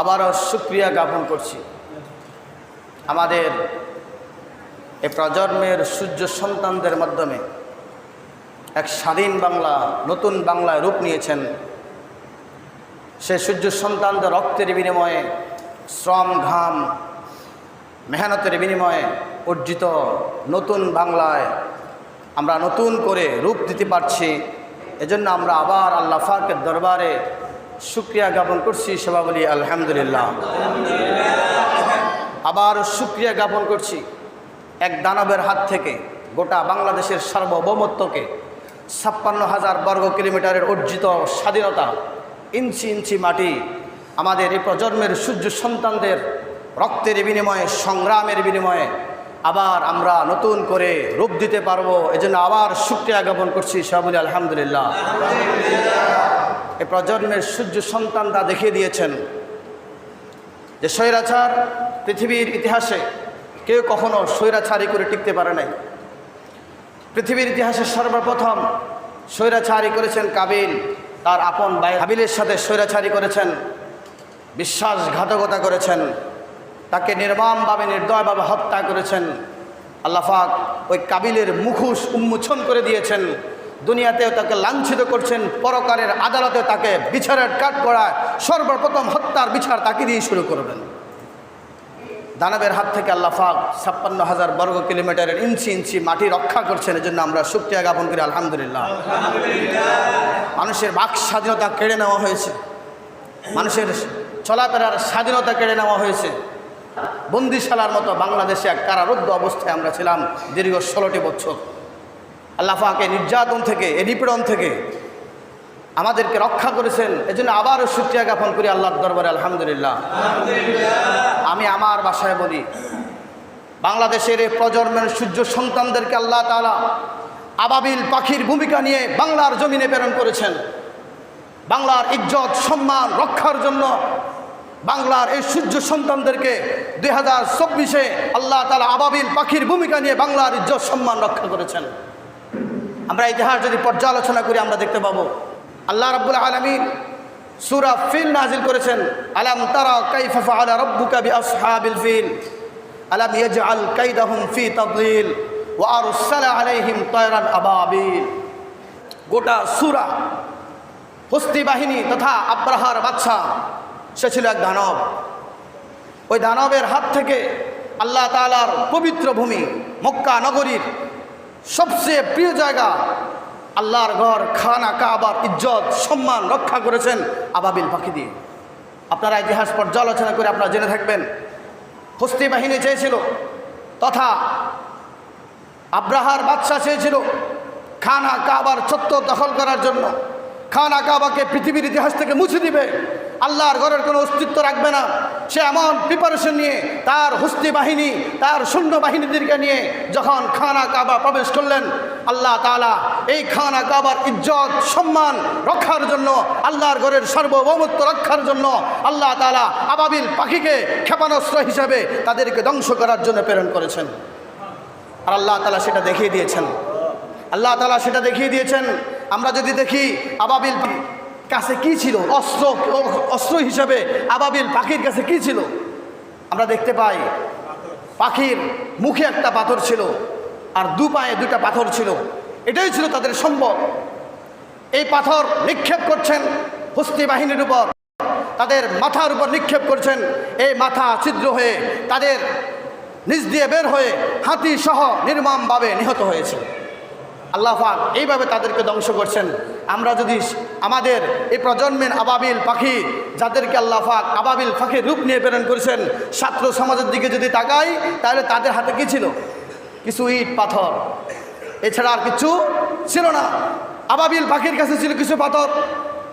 আবারও সুক্রিয়া জ্ঞাপন করছি। আমাদের এ প্রজন্মের সূর্য সন্তানদের মাধ্যমে এক স্বাধীন বাংলা, নতুন বাংলায় রূপ নিয়েছেন সে সূর্য সন্তানদের রক্তের বিনিময়ে, শ্রম, ঘাম, মেহনতের বিনিময়ে অর্জিত নতুন বাংলায় আমরা নতুন করে রূপ দিতে পারছি। এজন্য আমরা আবার আল্লাহ ফাকের দরবারে শুক্রিয়া জ্ঞাপন করছি সবা বলি আলহামদুলিল্লাহ। আবার শুক্রিয়া জ্ঞাপন করছি এক দানবের হাত থেকে গোটা বাংলাদেশের সার্বভৌমত্বকে ছাপ্পান্ন হাজার বর্গ কিলোমিটারের অর্জিত স্বাধীনতা ইঞ্চি ইঞ্চি মাটি আমাদের এই প্রজন্মের সূর্য সন্তানদের রক্তের বিনিময়ে, সংগ্রামের বিনিময়ে আবার আমরা নতুন করে রূপ দিতে পারব। এজন্য আবার শুক্রিয়া জ্ঞাপন করছি সবুল আলহামদুলিল্লাহ। এই প্রজন্মের সূর্য সন্তানরা দেখিয়ে দিয়েছেন যে স্বৈরাচার পৃথিবীর ইতিহাসে কেউ কখনো স্বৈরাচারী করে টিকতে পারে নাই। পৃথিবীর ইতিহাসে সর্বপ্রথম স্বৈরাচারী করেছেন কাবিল, তার আপন ভাই হাবিলের সাথে স্বৈরাচারী করেছেন, বিশ্বাসঘাতকতা করেছেন, তাকে নির্মমভাবে, নির্দয়ভাবে হত্যা করেছেন। আল্লাফাক ওই কাবিলের মুখোশ উন্মোচন করে দিয়েছেন। দুনিয়াতেও তাকে লাঞ্ছিত করছেন, পরকারের আদালতে তাকে বিচারের কাঠ করায় সর্বপ্রথম হত্যার বিচার তাকে দিয়ে শুরু করবেন। দানবের হাত থেকে আল্লাফাক ছাপ্পান্ন হাজার বর্গ কিলোমিটারের ইঞ্চি ইঞ্চি মাটি রক্ষা করছেন, এজন্য আমরা শুক্রিয়া জ্ঞাপন করি, আলহামদুলিল্লাহ। মানুষের বাক স্বাধীনতা কেড়ে নেওয়া হয়েছে। মানুষের চলাফেরার স্বাধীনতা কেড়ে নেওয়া হয়েছে। বন্দিশালার মতো বাংলাদেশে এক কারারুদ্ধ অবস্থায় আমরা ছিলাম দীর্ঘ ষোলোটি বছর। আল্লাহাকে নির্যাতন থেকে এ নিপীড়ন থেকে আমাদেরকে রক্ষা করেছেন। এজন্য আবারও শুক্রিয়া জ্ঞাপন করি আল্লাহর দরবারে আলহামদুলিল্লাহ। আমি আমার বাসায় বলি বাংলাদেশের এই প্রজন্মের সূর্য সন্তানদেরকে আল্লাহ তালা আবাবিল পাখির ভূমিকা নিয়ে বাংলার জমিনে প্রেরণ করেছেন। বাংলার ইজ্জত সম্মান রক্ষার জন্য বাংলার এই সূর্য সন্তানদেরকে দুই হাজার চব্বিশে আল্লাহ তালা আবাবিল পাখির ভূমিকা নিয়ে বাংলার ইজ্জত সম্মান রক্ষা করেছেন। আমরা ইতিহাস যদি পর্যালোচনা করি, আমরা দেখতে পাবো। আল্লাহ রাব্বুল আলমিন সুরা ফিল নাজিল করেছেন, আলাম তারা ফিল? আলাম ইয়াজআল কাইদাহুম ফি তাদলিল? ওয়া আরসালা আলাইহিম তায়রান আবাবিল? গোটা সূরা হস্তি বাহিনী তথা আব্রাহার বাদশা, সে ছিল এক দানব। ওই দানবের হাত থেকে আল্লাহ তালার পবিত্র ভূমি মক্কা নগরীর সবচেয়ে প্রিয় জায়গা, আল্লাহর ঘর, খানা, কাবার ইজ্জত, সম্মান রক্ষা করেছেন আবাবিল পাখি দিয়ে আপনারা ইতিহাস পর্যালোচনা করে আপনারা জেনে থাকবেন, হস্তি বাহিনী চেয়েছিল, তথা আব্রাহার বাদশাহ চেয়েছিল খানা, কাবার চত্বর দখল করার জন্য। খানা, কাবাকে পৃথিবীর ইতিহাস থেকে মুছে দিবে। আল্লাহর ঘরের কোনো অস্তিত্ব রাখবে না। সে এমন প্রিপারেশন নিয়ে তার হস্তি বাহিনী, তার সৈন্য বাহিনীদেরকে নিয়ে যখন খানা কাবা প্রবেশ করলেন, আল্লাহ তালা এই খানা কাবার ইজ্জত, সম্মান রক্ষার জন্য, আল্লাহর ঘরের সার্বভৌমত্ব রক্ষার জন্য আল্লাহ তালা আবাবিল পাখিকে ক্ষেপণাস্ত্র হিসাবে তাদেরকে ধ্বংস করার জন্য প্রেরণ করেছেন। আর আল্লাহ তালা সেটা দেখিয়ে দিয়েছেন। আল্লাহ তালা সেটা দেখিয়ে দিয়েছেন। আমরা যদি দেখি আবাবিল কাছে কি ছিল? অস্ত্র অস্ত্র হিসাবে আবাবিল পাখির কাছে কি ছিল? আমরা দেখতে পাই, পাখির মুখে একটা পাথর ছিল আর দু পায়ে দুটা পাথর ছিল। এটাই ছিল তাদের সম্ভব। এই পাথর নিক্ষেপ করছেন হস্তি বাহিনীর উপর। তাদের মাথার উপর নিক্ষেপ করছেন। এই মাথা ছিদ্র হয়ে তাদের নিজ দিয়ে বের হয়ে হাতি সহ নির্মমভাবে নিহত হয়েছে। আল্লাহ এইভাবে তাদেরকে ধ্বংস করছেন। আমরা যদি আমাদের এই প্রজন্মের আবাবিল পাখি, যাদেরকে আল্লাহ আবাবিল পাখির রূপ নিয়ে প্রেরণ করেছেন, ছাত্র সমাজের দিকে যদি তাকাই, তাহলে তাদের হাতে কী ছিল? কিছু ইট, পাথর। এছাড়া আর কিছু ছিল না। আবাবিল পাখির কাছে ছিল কিছু পাথর।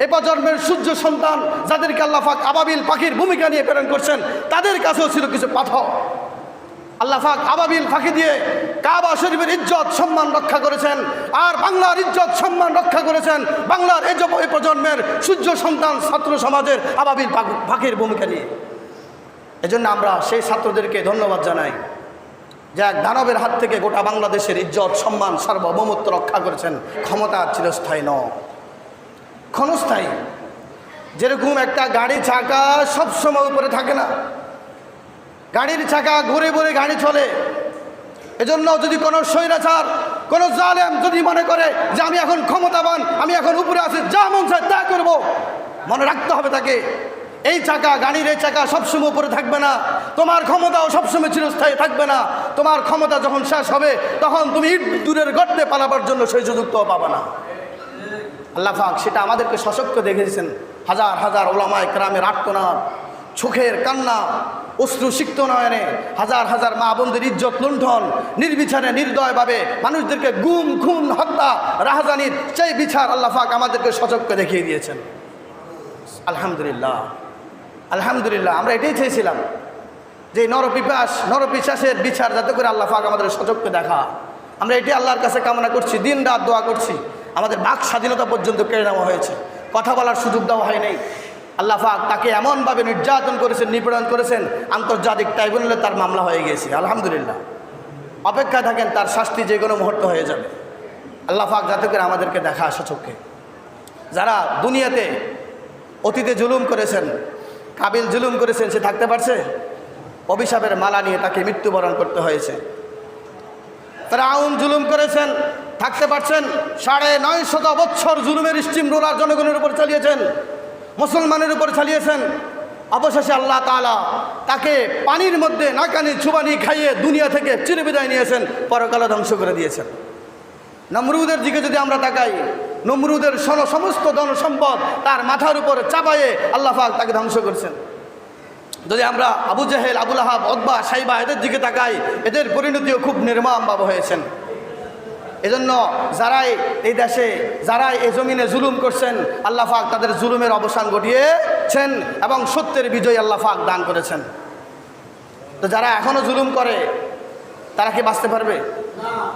এ প্রজন্মের সূর্য সন্তান, যাদেরকে আল্লাহ পাক আবাবিল পাখির ভূমিকা নিয়ে প্রেরণ করছেন, তাদের কাছেও ছিল কিছু পাথর। আল্লাহ আবাবিল ফাঁকি দিয়ে কাবা শরীফের ইজ্জত, সম্মান রক্ষা করেছেন। আর বাংলার ইজ্জত সম্মান রক্ষা করেছেন বাংলার এই এই প্রজন্মের সূর্য সন্তান ছাত্র সমাজের পাক- ফাঁকির ভূমিকা নিয়ে। এজন্য আমরা সেই ছাত্রদেরকে ধন্যবাদ জানাই যে এক দানবের হাত থেকে গোটা বাংলাদেশের ইজ্জত, সম্মান, সার্বভৌমত্ব রক্ষা করেছেন। ক্ষমতা চিরস্থায়ী ন ক্ষণস্থায়ী। যেরকম একটা গাড়ি চাকা সবসময় উপরে থাকে না। গাড়ির চাকা ঘুরে ঘুরে গাড়ি চলে। এজন্য যদি কোনো স্বৈরাচার, কোনো জালেম যদি মনে করে যে আমি এখন ক্ষমতাবান, আমি এখন উপরে আছি, যা মন চায় তা করব। মনে রাখতে হবে তাকে। এই চাকা, গাড়ির এই চাকা সবসময় উপরে থাকবে না। তোমার ক্ষমতাও সবসময় চিরস্থায়ী থাকবে না। তোমার ক্ষমতা যখন শেষ হবে, তখন তুমি ইট দূরের গর্তে পালাবার জন্য সেই সুযোগটাও পাবে না। আল্লাহ সেটা আমাদেরকে সশক্ত দেখেছেন হাজার হাজার ওলামায় গ্রামের আর্তনাদ চোখের কান্না অশ্রু সিক্ত নয়নে হাজার হাজার মা বোনদের ইজ্জত লুণ্ঠন, নির্বিচারে, নির্দয়ভাবে মানুষদেরকে গুম, খুন, হত্যা, রাহাজানির সেই বিচার আল্লাহ পাক আমাদেরকে সচক্ষে দেখিয়ে দিয়েছেন। আলহামদুলিল্লাহ। আলহামদুলিল্লাহ, আমরা এটাই চেয়েছিলাম যে নরপিপাস নরপিশ্বাসের বিচার যাতে করে আল্লাহ পাক আমাদের সচক্ষে দেখা। আমরা এটি আল্লাহর কাছে কামনা করছি দিন রাত দোয়া করছি। আমাদের বাক স্বাধীনতা পর্যন্ত কেড়ে নেওয়া হয়েছে। কথা বলার সুযোগ দেওয়া হয় নাই। আল্লাহ তাকে এমনভাবে নির্যাতন করেছেন, নিপীড়ন করেছেন, আন্তর্জাতিক ট্রাইব্যুনালে তার মামলা হয়ে গিয়েছে। আলহামদুলিল্লাহ। অপেক্ষা থাকেন, তার শাস্তি যে কোনো মুহূর্ত হয়ে যাবে। আল্লাহ পাক যাতে করে আমাদেরকে দেখা আসা চোখে। যারা দুনিয়াতে অতীতে জুলুম করেছেন, কাবিল জুলুম করেছেন, সে থাকতে পারছে? অভিশাপের মালা নিয়ে তাকে মৃত্যুবরণ করতে হয়েছে। তারা আউন জুলুম করেছেন, থাকতে পারছেন? সাড়ে নয় শত বছর জুলুমের স্টিম রোলার জনগণের উপর চালিয়েছেন। মুসলমানের উপর চালিয়েছেন। অবশেষে আল্লাহ তালা তাকে পানির মধ্যে নাকানি ছুবানি খাইয়ে দুনিয়া থেকে চিরবিদায় নিয়েছেন পরকালে ধ্বংস করে দিয়েছেন। নমরুদের দিকে যদি আমরা তাকাই, নমরুদের সন সমস্ত ধন সম্পদ তার মাথার উপর চাপায়ে আল্লাহ পাক তাকে ধ্বংস করছেন। যদি আমরা আবু জাহেল, আবুল আহাব অদ্বা সাইবা এদের দিকে তাকাই, এদের পরিণতিও খুব নির্মমভাবে হয়েছেন। এজন্য যারাই এই দেশে, যারাই এই জমিনে জুলুম করছেন, আল্লাহ পাক তাদের জুলুমের অবসান ঘটিয়েছেন এবং সত্যের বিজয় আল্লাহ পাক দান করেছেন। তো যারা এখনও জুলুম করে, তারা কি বাঁচতে পারবে?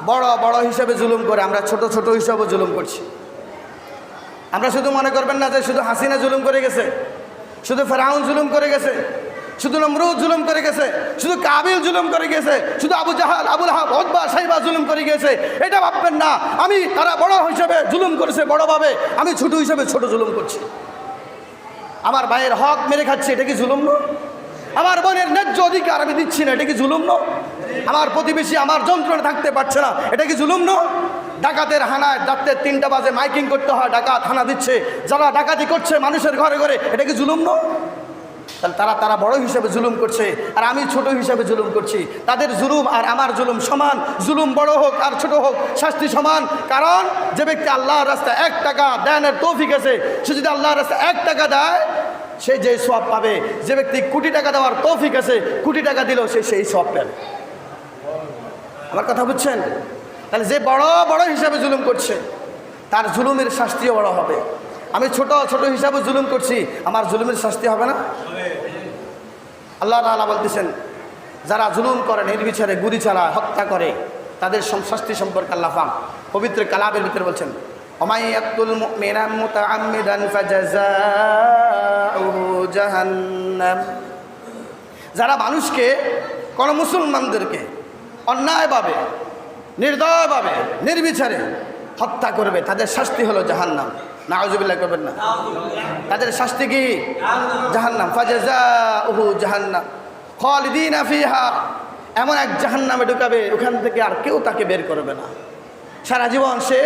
বড় বড় হিসেবে জুলুম করে, আমরা ছোট ছোট হিসাবে জুলুম করছি। আমরা শুধু মনে করবেন না যে শুধু হাসিনা জুলুম করে গেছে, শুধু ফেরাউন জুলুম করে গেছে শুধু নমরুদ জুলুম করে গেছে, শুধু কাবিল জুলুম করে গেছে, শুধু Abu Jahl, Abu Lahab Utba Shaiba জুলুম করে গেছে। এটা ভাববেন না। আমি তারা বড় হিসেবে জুলুম করেছে বড়ভাবে। আমি ছোট হিসেবে ছোট জুলুম করছি। আমার ভাইয়ের হক মেরে খাচ্ছি, এটা কি জুলুম না? আমার বোনের ন্যায্য অধিকার আমি দিচ্ছি না, এটা কি জুলুম না? আমার প্রতিবেশী আমার যন্ত্রণা থাকতে পারছে না, এটা কি জুলুম না? ডাকাতের হানায় রাত্রের তিনটা বাজে মাইকিং করতে হয়, ডাকাত হানা দিচ্ছে। যারা ডাকাতি করছে মানুষের ঘরে ঘরে, এটা কি জুলুম না? তাহলে তারা তারা বড় হিসেবে জুলুম করছে, আর আমি ছোট হিসেবে জুলুম করছি। তাদের জুলুম আর আমার জুলুম সমান, জুলুম বড় হোক আর ছোট হোক, শাস্তি সমান। কারণ যে ব্যক্তি আল্লাহর রাস্তায় এক টাকা দেনের তৌফিক আছে, সে যদি আল্লাহর রাস্তায় এক টাকা দেয়, সে যে সব পাবে। যে ব্যক্তি কোটি টাকা দেওয়ার তৌফিক আছে, কোটি টাকা দিলেও সে সেই সব পাবে আমার কথা বুঝছেন? তাহলে যে বড় বড় হিসাবে জুলুম করছে, তার জুলুমের শাস্তিও বড় হবে। আমি ছোট ছোট হিসাবে জুলুম করছি, আমার জুলুমের শাস্তি হবে না? আল্লাহ তালা বলতেছেন, যারা জুলুম করে, নির্বিচারে, গুলি ছাড়া হত্যা করে, তাদের শাস্তি সম্পর্কে আল্লাহ পাক পবিত্র কালাবের ভিতরে বলছেন জাহান্নাম। যারা মানুষকে, কোন মুসলমানদেরকে অন্যায়ভাবে, নির্দয়ভাবে, নির্বিচারে হত্যা করবে, তাদের শাস্তি হলো জাহান্নাম। না আউজুবিল্লাহ করবেন না। তাদের শাস্তি কি? জাহান্নাম। ফাজা উহু জাহান্নাম। খালিদিন ফিহা। এমন এক জাহান্নামে ঢুকাবে, ওখান থেকে আর কেউ তাকে বের করবে না। সারা জীবন সে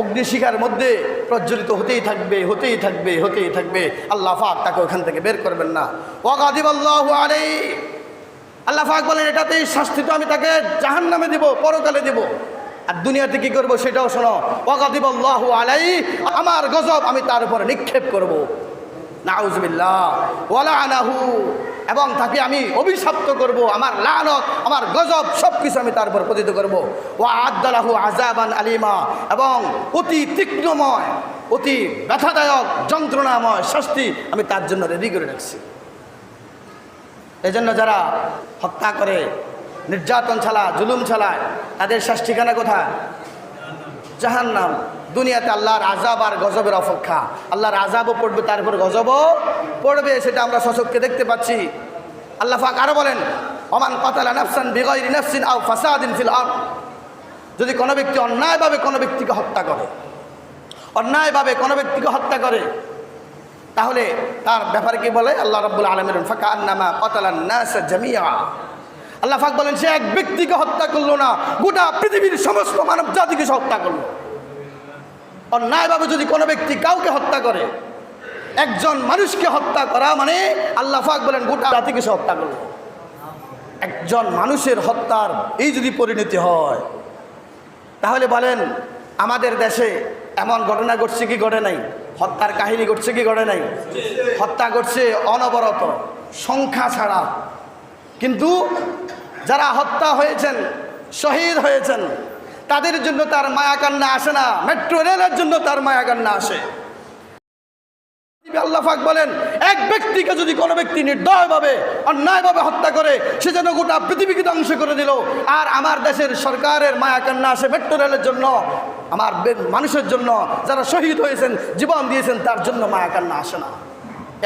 অগ্নিশিখার মধ্যে প্রজ্বলিত হতেই থাকবে হতেই থাকবে হতেই থাকবে। আল্লাহ ফাক তাকে ওখান থেকে বের করবেন না। ওয়াকাদিব আল্লাহ আলাই আল্লাহ ফাক বলেন, এটাতেই শাস্তি তো আমি তাকে জাহান নামে দিব, পরকালে দিব। আর দুনিয়াতে কি করব সেটাও শোনো। ওয়াকাদিব আল্লাহ আলাই, আমার গজব আমি তার উপরে নিক্ষেপ করব। নাউজবিল্লাহ এবং তাকে আমি অভিশপ্ত করব। আমার লানত, আমার গজব সব কিছু আমি তার উপর পতিত করব। ও আদালাহু আজাবান আলিমা, এবং অতি তীক্ষ্ণময়, অতি ব্যথাদায়ক, যন্ত্রণাময় শাস্তি আমি তার জন্য রেডি করে রাখছি। এজন্য যারা হত্যা করে নির্যাতন ছাড়া জুলুম ছাড়ায় তাদের শেষ ঠিকানা কোথায়? জাহান্নাম। দুনিয়াতে আল্লাহর আজাব আর গজবের অপেক্ষা। আল্লাহর আজাবও পড়বে, তারপর গজবও পড়বে, সেটা আমরা সশককে দেখতে পাচ্ছি। আল্লাহ ফাক আরও বলেন অমান পাতালা নাফসান বেগৈরি নাফসিন আও ফাসাদিন ফিল আর যদি কোনো ব্যক্তি অন্যায়ভাবে কোনো ব্যক্তিকে হত্যা করে, অন্যায়ভাবে কোনো ব্যক্তিকে হত্যা করে, তাহলে তার ব্যাপারে কি বলে? আল্লাহ রব্বুল আলমের ফাঁকা আন্নামা কতালান্নাস জামিয়া আল্লাহ ফাক বলেন, সে এক ব্যক্তিকে হত্যা করল না, গোটা পৃথিবীর সমস্ত মানব জাতিকে সে হত্যা করল। অন্যায়ভাবে যদি কোনো ব্যক্তি কাউকে হত্যা করে, একজন মানুষকে হত্যা করা মানে আল্লাহ ফাক বলেন, গোটা জাতিকে সে হত্যা করল। একজন মানুষের হত্যার এই যদি পরিণতি হয়, তাহলে বলেন, আমাদের দেশে এমন ঘটনা ঘটছে কি ঘটে নাই? হত্যার কাহিনী ঘটছে কি ঘটে নাই? হত্যা ঘটছে অনবরত, সংখ্যা ছাড়া। কিন্তু যারা হত্যা হয়েছেন, শহীদ হয়েছেন, তাদের জন্য তার মায়া কান্না আসে না। মেট্রো রেলের জন্য তার মায়া কান্না আসে আল্লাহফাক বলেন, এক ব্যক্তিকে যদি কোনো ব্যক্তি নির্দয়ভাবে, অন্যায়ভাবে হত্যা করে, সে যেন গোটা পৃথিবীকে ধ্বংস করে দিল। আর আমার দেশের সরকারের মায়া কান্না আসে মেট্রো রেলের জন্য, আমার মানুষের জন্য, যারা শহীদ হয়েছেন, জীবন দিয়েছেন, তার জন্য মায়া কান্না আসে না।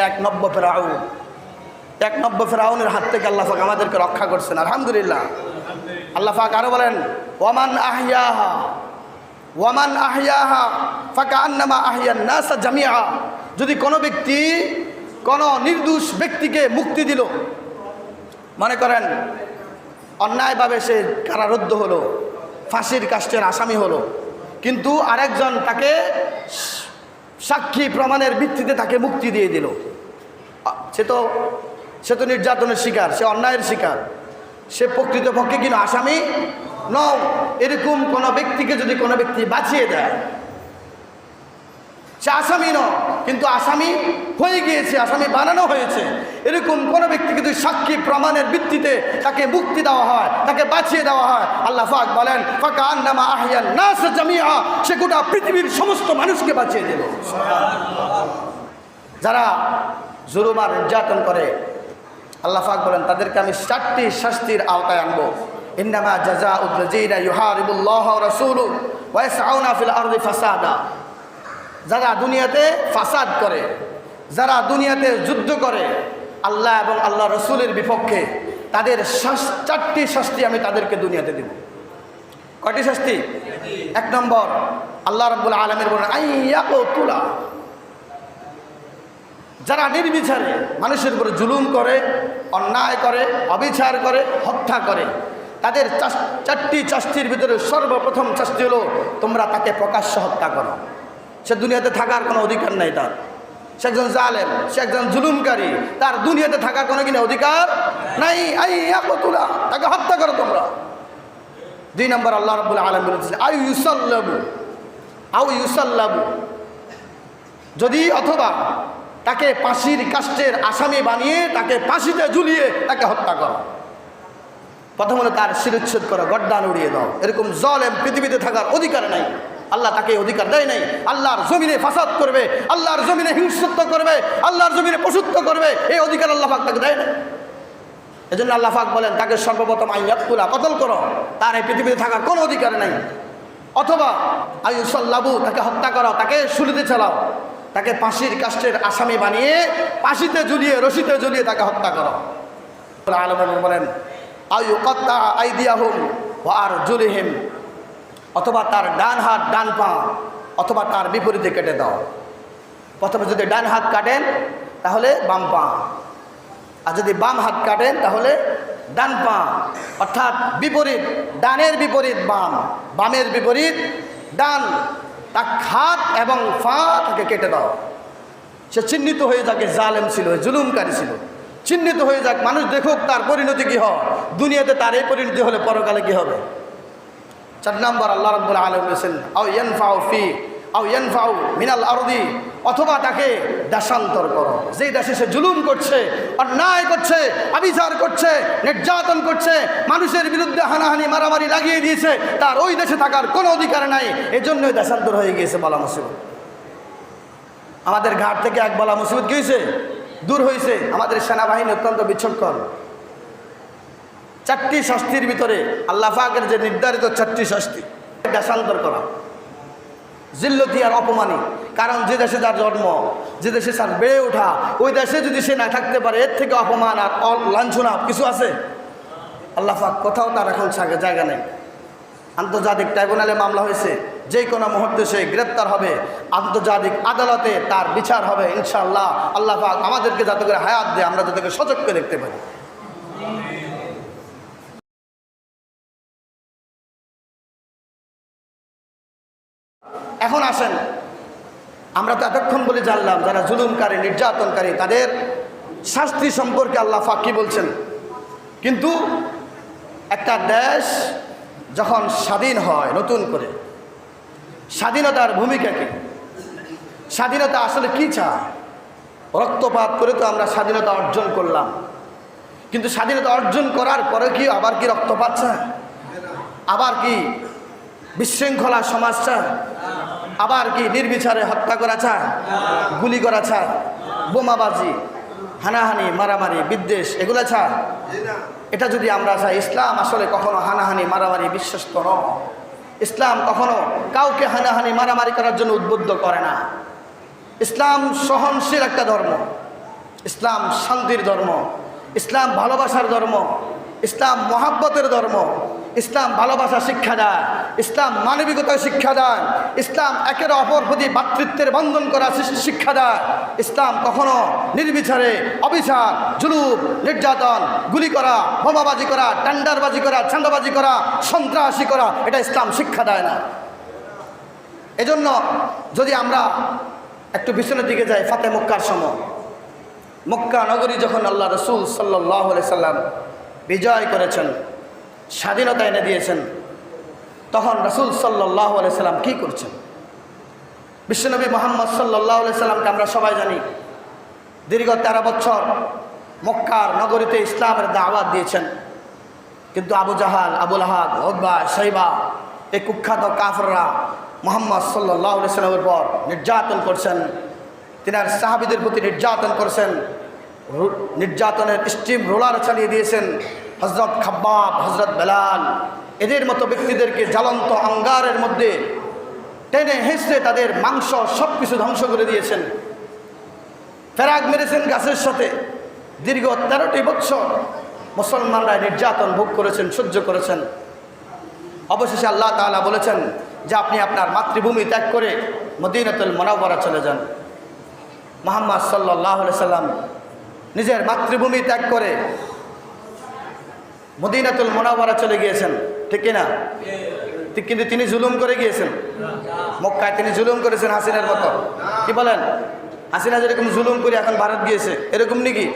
এক নব্য ফেরাউ এক নব্য ফেরাউনের হাত থেকে আল্লাহ আমাদেরকে রক্ষা করছেন, আলহামদুলিল্লাহ। আল্লাহ পাক আরও বলেন, ওয়ামান আহিয়াহা ওয়ামান আহিয়াহা ফাঁকা আন্নামা আহিয়ান নাসা জামিয়া যদি কোনো ব্যক্তি কোনো নির্দোষ ব্যক্তিকে মুক্তি দিল, মনে করেন, অন্যায়ভাবে সে কারারুদ্ধ হলো, ফাঁসির কাষ্টের আসামি হলো, কিন্তু আরেকজন তাকে সাক্ষী প্রমাণের ভিত্তিতে তাকে মুক্তি দিয়ে দিল। সে তো সে তো নির্যাতনের শিকার, সে অন্যায়ের শিকার। সে প্রকৃতপক্ষে কিন্তু আসামি? ন এরকম কোনো ব্যক্তিকে যদি কোনো ব্যক্তি বাঁচিয়ে দেয়, সে আসামি ন কিন্তু আসামি হয়ে গিয়েছে, আসামি বানানো হয়েছে। এরকম কোনো ব্যক্তিকে যদি সাক্ষী প্রমাণের ভিত্তিতে তাকে মুক্তি দেওয়া হয়, তাকে বাঁচিয়ে দেওয়া হয়, আল্লাহ ফাক বলেন ফাঁকা আন্নামা আহিয়ান না সে জামিয়া সে গোটা পৃথিবীর সমস্ত মানুষকে বাঁচিয়ে দিল যারা জুলুম আর নির্যাতন করে আল্লাহ পাক বলেন, তাদেরকে আমি চারটি শাস্তির আওতায় আনব। ইন্নামা জাজা উদ্দিনা ইউহারিবুল্লাহ রাসূলু ওয়া ইয়াসআউনা ফিল আরদি ফাসাদা। যারা দুনিয়াতে ফাসাদ করে, যারা দুনিয়াতে যুদ্ধ করে, আল্লাহ এবং আল্লাহ রসুলের বিপক্ষে তাদের চারটি শাস্তি আমি তাদেরকে দুনিয়াতে দেব। কয়টি শাস্তি? এক নম্বর, আল্লাহ রব্বুল আলমের বলেন আইয়া তুলা যারা নির্বিচারে মানুষের উপরে জুলুম করে, অন্যায় করে, অবিচার করে, হত্যা করে, তাদের চারটি চাস্তির ভিতরে সর্বপ্রথম চাস্তি হলো, তোমরা তাকে প্রকাশ্য হত্যা করো। সে দুনিয়াতে থাকার কোনো অধিকার নাই তার। সে একজন জালেম, সে একজন জুলুমকারী, তার দুনিয়াতে থাকার কোনো কিনা অধিকার নাই। আই তুলা তাকে হত্যা করো তোমরা। দুই নম্বর আল্লাহ রব্বুল আলম বলেছেন আউ ইউসাল্লাবু আউ ইউসাল্লাবু। যদি অথবা তাকে ফাঁসির কাষ্টের আসামি বানিয়ে তাকে ফাঁসিতে ঝুলিয়ে তাকে হত্যা করো। প্রথম হলো তার শিরুচ্ছেদ করো গড্ডান উড়িয়ে দাও। এরকম জল জলেম পৃথিবীতে থাকার অধিকার নাই। আল্লাহ তাকে অধিকার দেয় নাই। আল্লাহর জমিনে ফাসাদ করবে, আল্লাহর জমিনে হিংসত্ব করবে, আল্লাহর জমিনে পশুত্ব করবে, এই অধিকার আল্লাহ তাকে দেয় না এজন্য আল্লাহ পাক বলেন, তাকে সর্বপ্রথম আইয়াতুলা কতল করো। তার এই পৃথিবীতে থাকার কোনো অধিকার নাই। অথবা আয়ুসল্লাবু তাকে হত্যা করো, তাকে শুলিতে চালাও। তাকে ফাঁসির কাষ্টের আসামি বানিয়ে ফাঁসিতে ঝুলিয়ে, রশিতে ঝুলিয়ে তাকে হত্যা করো। বলেন আর জুলিহিম অথবা তার ডান হাত, ডান পা, অথবা তার বিপরীতে কেটে দাও। প্রথমে যদি ডান হাত কাটেন, তাহলে বাম পা। আর যদি বাম হাত কাটেন, তাহলে ডান পা। অর্থাৎ বিপরীত, ডানের বিপরীত বাম, বামের বিপরীত ডান। তার খাত এবং ফা তাকে কেটে দাও। সে চিহ্নিত হয়ে যাকে জালেম ছিল জুলুমকারী ছিল। চিহ্নিত হয়ে যাক, মানুষ দেখুক তার পরিণতি কী হয়। দুনিয়াতে তার এই পরিণতি হলে পরকালে কী হবে? চার নম্বর আল্লাহ রব্বুল আলম হোসেন আউ ইয়ান ফাউ ফি আও মিনাল আরদি, অথবা তাকে দেশান্তর করো। যেই দেশে সে জুলুম করছে, অন্যায় করছে আবিচার করছে, নির্যাতন করছে, মানুষের বিরুদ্ধে হানাহানি, মারামারি লাগিয়ে দিয়েছে, তার ওই দেশে থাকার কোনো অধিকার নাই, এজন্যই দেশান্তর হয়ে গিয়েছে বলা মুসিবত। আমাদের ঘাট থেকে এক বলা মুসিবত কি হয়েছে? দূর হয়েছে। আমাদের সেনাবাহিনী অত্যন্ত বিচ্ছক্ষণ চারটি শাস্তির ভিতরে আল্লাহ পাকের যে নির্ধারিত চারটি শাস্তি, দেশান্তর করা। জিল্লতি আর অপমানী। কারণ যে দেশে যার জন্ম, যে দেশে তার বেড়ে ওঠা, ওই দেশে যদি সে না থাকতে পারে, এর থেকে অপমান আর লাঞ্ছনা কিছু আছে? আল্লাহ পাক কোথাও তার এখন জায়গা নেই। আন্তর্জাতিক ট্রাইব্যুনালে মামলা হয়েছে। যে কোনো মুহূর্তে সে গ্রেপ্তার হবে। আন্তর্জাতিক আদালতে তার বিচার হবে, ইনশাআল্লাহ। আল্লাহ পাক আমাদেরকে যাতে করে হায়াত দেয়, আমরা যাতে করে সচক্ষে দেখতে পারি। এখন আসেন। আমরা তো এতক্ষণ বলে জানলাম, যারা জুলুমকারী, নির্যাতনকারী, তাদের শাস্তি সম্পর্কে আল্লাহ পাক কি বলছেন? কিন্তু একটা দেশ যখন স্বাধীন হয় নতুন করে, স্বাধীনতার ভূমিকা কী? স্বাধীনতা আসলে কি চায়? রক্তপাত করে তো আমরা স্বাধীনতা অর্জন করলাম। কিন্তু স্বাধীনতা অর্জন করার পরে কি আবার কি রক্তপাত চায়? আবার কি বিশৃঙ্খলা সমাজ চায়? আবার কি নির্বিচারে হত্যা করা চায়? গুলি করা চায়? বোমাবাজি, হানাহানি, মারামারি, বিদ্বেষ, এগুলো চায়? এটা যদি আমরা চাই, ইসলাম আসলে কখনো হানাহানি, মারামারি বিশ্বস্ত নয়। ইসলাম কখনো কাউকে হানাহানি, মারামারি করার জন্য উদ্বুদ্ধ করে না। ইসলাম সহনশীল একটা ধর্ম। ইসলাম শান্তির ধর্ম। ইসলাম ভালোবাসার ধর্ম। ইসলাম মহাব্বতের ধর্ম। ইসলাম ভালোবাসা শিক্ষা দেয় ইসলাম মানবিকতা শিক্ষা দেয় ইসলাম একের অপর প্রতি ভাতৃত্বের বন্ধন করা শিক্ষা দেয় ইসলাম কখনো নির্বিচারে অবিচার, জুলুম, নির্যাতন, গুলি করা, বোমাবাজি করা, টান্ডারবাজি করা ছান্দাবাজি করা, সন্ত্রাসী করা, এটা ইসলাম শিক্ষা দেয় না। এজন্য যদি আমরা একটু পিছনের দিকে যাই, ফাতে মক্কার সময়। মক্কা নগরী যখন আল্লাহ রসুল সাল্লাহ সাল্লাম বিজয় করেছেন স্বাধীনতা এনে দিয়েছেন, তখন রসুল সাল্লাহ সাল্লাম কী করছেন? বিশ্বনবী মোহাম্মদ সাল্লাহ সাল্লামকে আমরা সবাই জানি, দীর্ঘ তেরো বছর মক্কার নগরীতে ইসলামের দাওয়াত দিয়েছেন। কিন্তু আবু জাহাল, আবুল আহাদ ওদবা সাইবা এই কুখ্যাত কাফররা মোহাম্মদ সাল্লাহ সাল্লামের পর নির্যাতন করছেন তিনি তিনার সাহাবিদের প্রতি নির্যাতন করছেন নির্যাতনের স্টিম রোলার চালিয়ে দিয়েছেন। হজরত খাব্বাব হজরত বেলাল, এদের মতো ব্যক্তিদেরকে জ্বলন্ত অঙ্গারের মধ্যে টেনে হেসড়ে তাদের মাংস সব কিছু ধ্বংস করে দিয়েছেন। ফেরাক মেরেছেন গাছের সাথে। দীর্ঘ তেরোটি বছর মুসলমানরা নির্যাতন ভোগ করেছেন, সহ্য করেছেন। অবশেষে আল্লাহ তাআলা বলেছেন যে আপনি আপনার মাতৃভূমি ত্যাগ করে মদিনাতুল মনাবরা চলে যান। মোহাম্মদ সাল্লাহ সাল্লাম নিজের মাতৃভূমি ত্যাগ করে মদিনাতুল মোনাবরা চলে গিয়েছেন ঠিক কিনা? ঠিক কিন্তু তিনি জুলুম করে গিয়েছেন। মক্কায় তিনি জুলুম করেছেন হাসিনার মতো। কি বলেন? হাসিনা যেরকম জুলুম করে এখন ভারত গিয়েছে এরকম নাকি?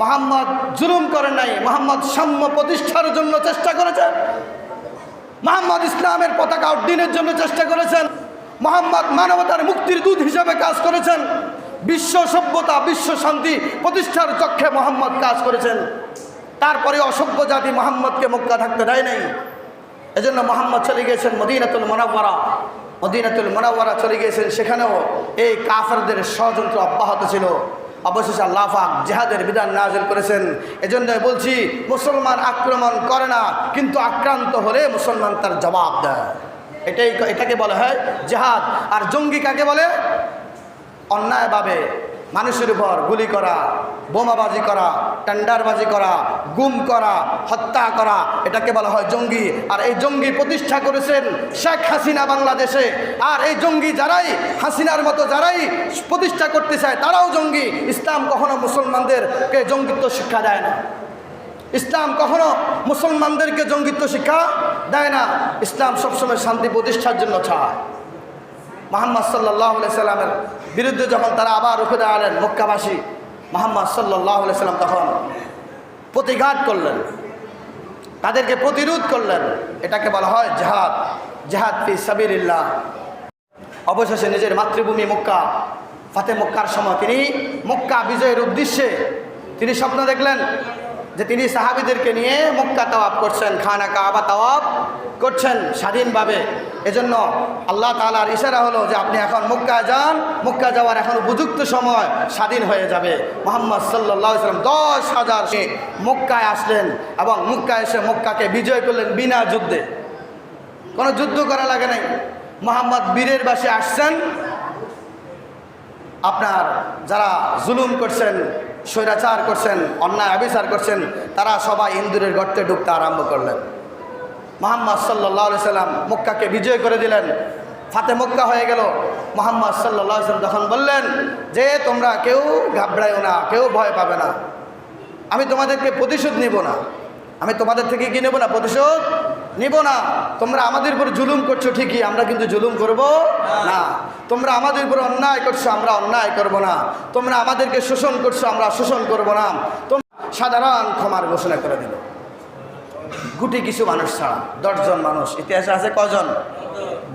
মোহাম্মদ জুলুম করেন নাই মোহাম্মদ সাম্য প্রতিষ্ঠার জন্য চেষ্টা করেছেন মোহাম্মদ ইসলামের পতাকা উড্ডীনের জন্য চেষ্টা করেছেন। মোহাম্মদ মানবতার মুক্তির দূত হিসাবে কাজ করেছেন। বিশ্ব সভ্যতা বিশ্ব শান্তি প্রতিষ্ঠার চক্ষে মোহাম্মদ কাজ করেছেন। তারপরে অসভ্য জাতি মোহাম্মদকে মক্কা থাকতে দেয় নাই। এজন্য মোহাম্মদ চলে গিয়েছেন মদিনাতুল মোনাব্বরা মদিনাতুল মোনাব্বরা চলে গিয়েছেন, সেখানেও এই কাফারদের ষড়যন্ত্র অব্যাহত ছিল। অবশেষে আল্লাহ জেহাদের বিধান নাজিল করেছেন। এজন্য বলছি, মুসলমান আক্রমণ করে না, কিন্তু আক্রান্ত হলে মুসলমান তার জবাব দেয়। এটাই এটাকে বলা হয় জেহাদ। আর জঙ্গি কাকে বলে? অন্যায়ভাবে মানুষের উপর গুলি করা, বোমাবাজি করা, টেন্ডারবাজি করা, গুম করা, হত্যা করা, এটাকে বলা হয় জঙ্গি। আর এই জঙ্গি প্রতিষ্ঠা করেছেন শেখ হাসিনা বাংলাদেশে। আর এই জঙ্গি যারাই, হাসিনার মতো যারাই প্রতিষ্ঠা করতে চায়, তারাও জঙ্গি। ইসলাম কখনো মুসলমানদেরকে জঙ্গিত্ব শিক্ষা দেয় না। ইসলাম কখনো মুসলমানদেরকে জঙ্গিত্ব শিক্ষা দেয় না। ইসলাম সবসময় শান্তি প্রতিষ্ঠার জন্য চায়। মোহাম্মদ সাল্লাহ সাল্লামের বিরুদ্ধে যখন তারা আবার রুখে দাঁড়ালেন, মক্কাবাসী মোহাম্মদ সাল্লাহ সাল্লাম তখন প্রতিঘাত করলেন। তাদেরকে প্রতিরোধ করলেন। এটাকে বলা হয় জাহাদ। জেহাদ ফি সাবিরিল্লাহ অবশেষে নিজের মাতৃভূমি মক্কা, ফাতে মক্কার সময় তিনি মক্কা বিজয়ের উদ্দেশ্যে তিনি স্বপ্ন দেখলেন যে তিনি সাহাবিদেরকে নিয়ে মক্কা তাওয়াব করছেন, খানা কাবা তাওয়াব করছেন স্বাধীনভাবে। এজন্য আল্লাহ তালার ইশারা হলো যে আপনি এখন মুক্কা যান মক্কা যাওয়ার এখন উপযুক্ত সময় স্বাধীন হয়ে যাবে। মোহাম্মদ সাল্লাহ সাল্লাম দশ হাজার সে মক্কায় আসলেন এবং মুক্কা এসে মুক্কাকে বিজয় করলেন বিনা যুদ্ধে। কোনো যুদ্ধ করা লাগে নাই। মোহাম্মদ বীরের বাসে আসছেন। আপনার যারা জুলুম করছেন স্বৈরাচার করছেন, অন্যায় আবিচার করছেন, তারা সবাই ইন্দুরের গর্তে ঢুকতে আরম্ভ করলেন। মোহাম্মদ সাল্লাহ সাল্লাম মক্কাকে বিজয় করে দিলেন। ফাতে মক্কা হয়ে গেল। মোহাম্মদ সাল্লাম তখন বললেন, যে তোমরা কেউ ঘাবড়াইও না, কেউ ভয় পাবে না। আমি তোমাদেরকে প্রতিশোধ নিব না। আমি তোমাদের থেকে কি নেব না? প্রতিশোধ নিব না। তোমরা আমাদের উপর জুলুম করছ ঠিকই, আমরা কিন্তু জুলুম করব না। তোমরা আমাদের উপর অন্যায় করছ, আমরা অন্যায় করব না। তোমরা আমাদেরকে শোষণ করছ, আমরা শোষণ করব না। তোমরা সাধারণ ক্ষমার ঘোষণা করে দিল। গুটি কিছু মানুষ ছাড়া, দশজন মানুষ। ইতিহাসে আছে কজন?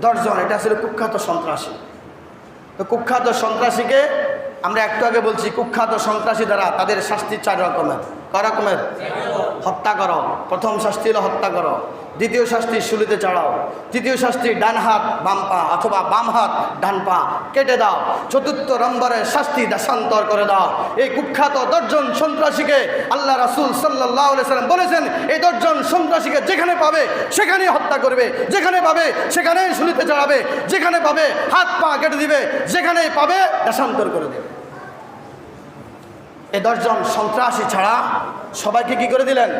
দশজন। এটা আসলে কুখ্যাত সন্ত্রাসী। তো কুখ্যাত সন্ত্রাসীকে আমরা একটু আগে বলছি, কুখ্যাত সন্ত্রাসী দ্বারা তাদের শাস্তি চার রকমের। ক রকমের? হত্যা করো। প্রথম শাস্তি হলো হত্যা করো। দ্বিতীয় শাস্তি শুলিতে চড়াও। তৃতীয় শাস্তি ডান হাত, বাম পা অথবা বাম হাত, ডান পা কেটে দাও। চতুর্থ নম্বরে শাস্তি দেশান্তর করে দাও। এই কুখ্যাত দশজন সন্ত্রাসীকে আল্লাহ রাসুল সাল্লাহ সাল্লাম বলেছেন, এই দশজন সন্ত্রাসীকে যেখানে পাবে, সেখানেই হত্যা করবে। যেখানে পাবে, সেখানেই শুলিতে চড়াবে। যেখানে পাবে, হাত পা কেটে দিবে। যেখানেই পাবে, দেশান্তর করে দেবে। এ দশজন সন্ত্রাসী ছাড়া সবাইকে কি করে দিলেন?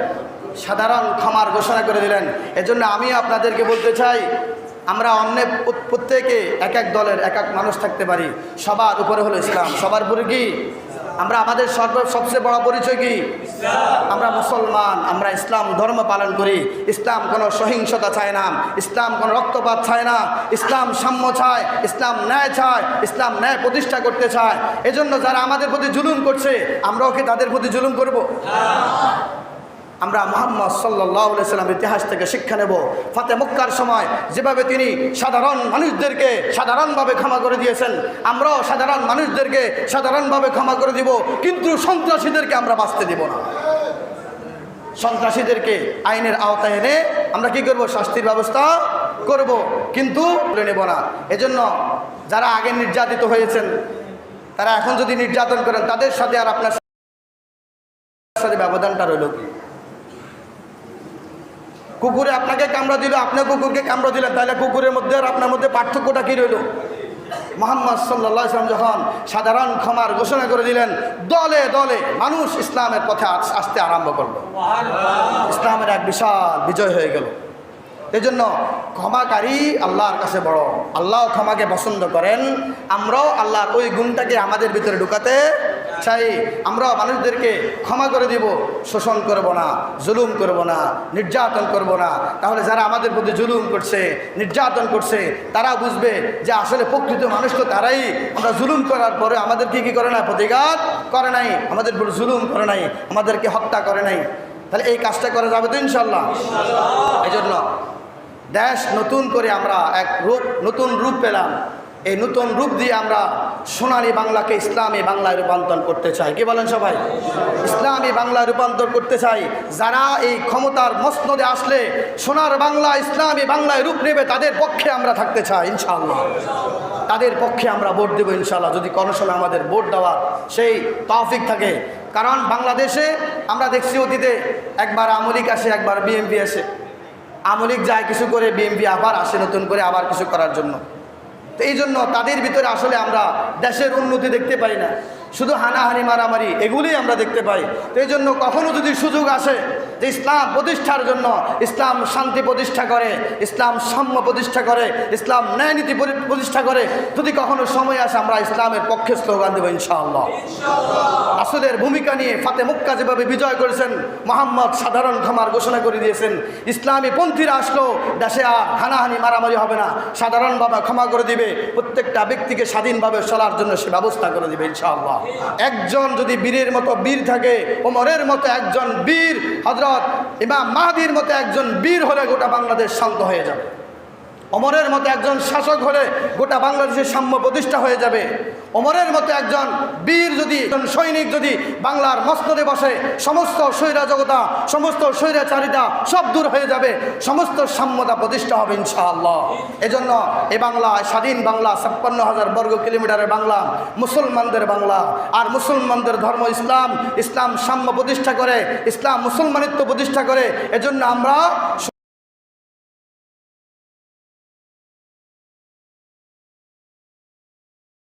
সাধারণ ক্ষমার ঘোষণা করে দিলেন। এজন্য আমি আপনাদেরকে বলতে চাই, আমরা অন্য প্রত্যেকে এক এক দলের এক এক মানুষ থাকতে পারি। সবার উপরে হলো ইসলাম। সবার উপরে কি? আমরা আমাদের সর্ব সবচেয়ে বড় পরিচয় কি? আমরা মুসলমান আমরা ইসলাম ধর্ম পালন করি। ইসলাম কোনো সহিংসতা চায় না ইসলাম কোনো রক্তপাত চায় না ইসলাম সাম্য চায় ইসলাম ন্যায় চায় ইসলাম ন্যায় প্রতিষ্ঠা করতে চায়। এজন্য যারা আমাদের প্রতি জুলুম করছে আমরাও কি তাদের প্রতি জুলুম করব? আমরা মোহাম্মদ সাল্লাহ সাল্লাম ইতিহাস থেকে শিক্ষা নেব। ফাতে মক্কার সময় যেভাবে তিনি সাধারণ মানুষদেরকে সাধারণভাবে ক্ষমা করে দিয়েছেন, আমরাও সাধারণ মানুষদেরকে সাধারণভাবে ক্ষমা করে দিব, কিন্তু সন্ত্রাসীদেরকে আমরা বাঁচতে দিব না। সন্ত্রাসীদেরকে আইনের আওতায় এনে আমরা কি করব? শাস্তির ব্যবস্থা করব, কিন্তু নেব না। এজন্য যারা আগে নির্যাতিত হয়েছেন, তারা এখন যদি নির্যাতন করেন, তাদের সাথে আর আপনার সাথে ব্যবধানটা রইল কি? কুকুরে আপনাকে কামড়া দিল আপনি কুকুরকে কামড়া দিলেন তাহলে কুকুরের মধ্যে আর আপনার মধ্যে পার্থক্যটা কী রইল? মোহাম্মদ সাল্লাহ ইসলাম যখন সাধারণ ক্ষমার ঘোষণা করে দিলেন, দলে দলে মানুষ ইসলামের পথে আসতে আরম্ভ করল। ইসলামের এক বিশাল বিজয় হয়ে গেল। এই জন্য ক্ষমাকারী আল্লাহর কাছে বড়। আল্লাহ ক্ষমাকে পছন্দ করেন। আমরাও আল্লাহর ওই গুণটাকে আমাদের ভিতরে ঢুকাতে চাই আমরা মানুষদেরকে ক্ষমা করে দিব শোষণ করব না জুলুম করব না নির্যাতন করব না। তাহলে যারা আমাদের প্রতি জুলুম করছে নির্যাতন করছে তারা বুঝবে যে আসলে প্রকৃত মানুষ তো তারাই। আমরা জুলুম করার পরে আমাদেরকে কি করে না প্রতিঘাত করে নাই আমাদের জুলুম করে নাই আমাদেরকে হত্যা করে নাই। তাহলে এই কাজটা করা যাবে তো ইনশাল্লাহ এই জন্য দেশ নতুন করে আমরা এক রূপ নতুন রূপ পেলাম। এই নতুন রূপ দিয়ে আমরা সোনালী বাংলাকে ইসলামী বাংলায় রূপান্তর করতে চাই। কি বলেন সবাই? ইসলামী বাংলায় রূপান্তর করতে চাই। যারা এই ক্ষমতার মসনদে আসলে সোনার বাংলা, ইসলামী বাংলায় রূপ নেবে, তাদের পক্ষে আমরা থাকতে চাই, ইনশাআল্লাহ। তাদের পক্ষে আমরা ভোট দেবো, ইনশাআল্লাহ। যদি সময় আমাদের ভোট দেওয়ার সেই তৌফিক থাকে। কারণ বাংলাদেশে আমরা দেখছি অতীতে একবার আমলিক আসে, একবার বিএমপি আসে। আমলিক যায় কিছু করে বিএমপি আবার আসে নতুন করে আবার কিছু করার জন্য। তো এই জন্য তাদের ভিতরে আসলে আমরা দেশের উন্নতি দেখতে পাই না। শুধু হানাহানি, মারামারি, এগুলোই আমরা দেখতে পাই। তো এই জন্য কখনও যদি সুযোগ আসে যে ইসলাম প্রতিষ্ঠার জন্য ইসলাম শান্তি প্রতিষ্ঠা করে ইসলাম সাম্য প্রতিষ্ঠা করে ইসলাম ন্যায় নীতি প্রতিষ্ঠা করে যদি কখনো সময় আসে আমরা ইসলামের পক্ষে স্লোগান দেবো ইনশাআল্লাহ। আসলের ভূমিকা নিয়ে ফাতে মুক্কা যেভাবে বিজয় করেছেন মোহাম্মদ সাধারণ ক্ষমার ঘোষণা করে দিয়েছেন ইসলামী পন্থীরা আসলো দেশে আর হানাহানি মারামারি হবে না সাধারণভাবে ক্ষমা করে দিবে প্রত্যেকটা ব্যক্তিকে স্বাধীনভাবে চলার জন্য সে ব্যবস্থা করে দিবে ইনশাআল্লাহ। একজন যদি বীরের মতো বীর থাকে ওমরের মতো একজন বীর হজরত ইমাম মাহাদির মতো একজন বীর হলে গোটা বাংলাদেশ শান্ত হয়ে যাবে। অমরের মতো একজন শাসক হলে গোটা বাংলাদেশের সাম্য প্রতিষ্ঠা হয়ে যাবে। অমরের মতো একজন বীর যদি, একজন সৈনিক যদি বাংলার মস্তদে বসে, সমস্ত স্বৈরাজগতা, সমস্ত স্বৈরাচারিতা সব দূর হয়ে যাবে, সমস্ত সাম্যতা প্রতিষ্ঠা হবে ইনশাআল্লাহ। এজন্য এ বাংলা স্বাধীন বাংলা, ছাপ্পান্ন হাজার বর্গ কিলোমিটারের বাংলা, মুসলমানদের বাংলা, আর মুসলমানদের ধর্ম ইসলাম ইসলাম সাম্য প্রতিষ্ঠা করে, ইসলাম মুসলমানিত্ব প্রতিষ্ঠা করে, এজন্য আমরা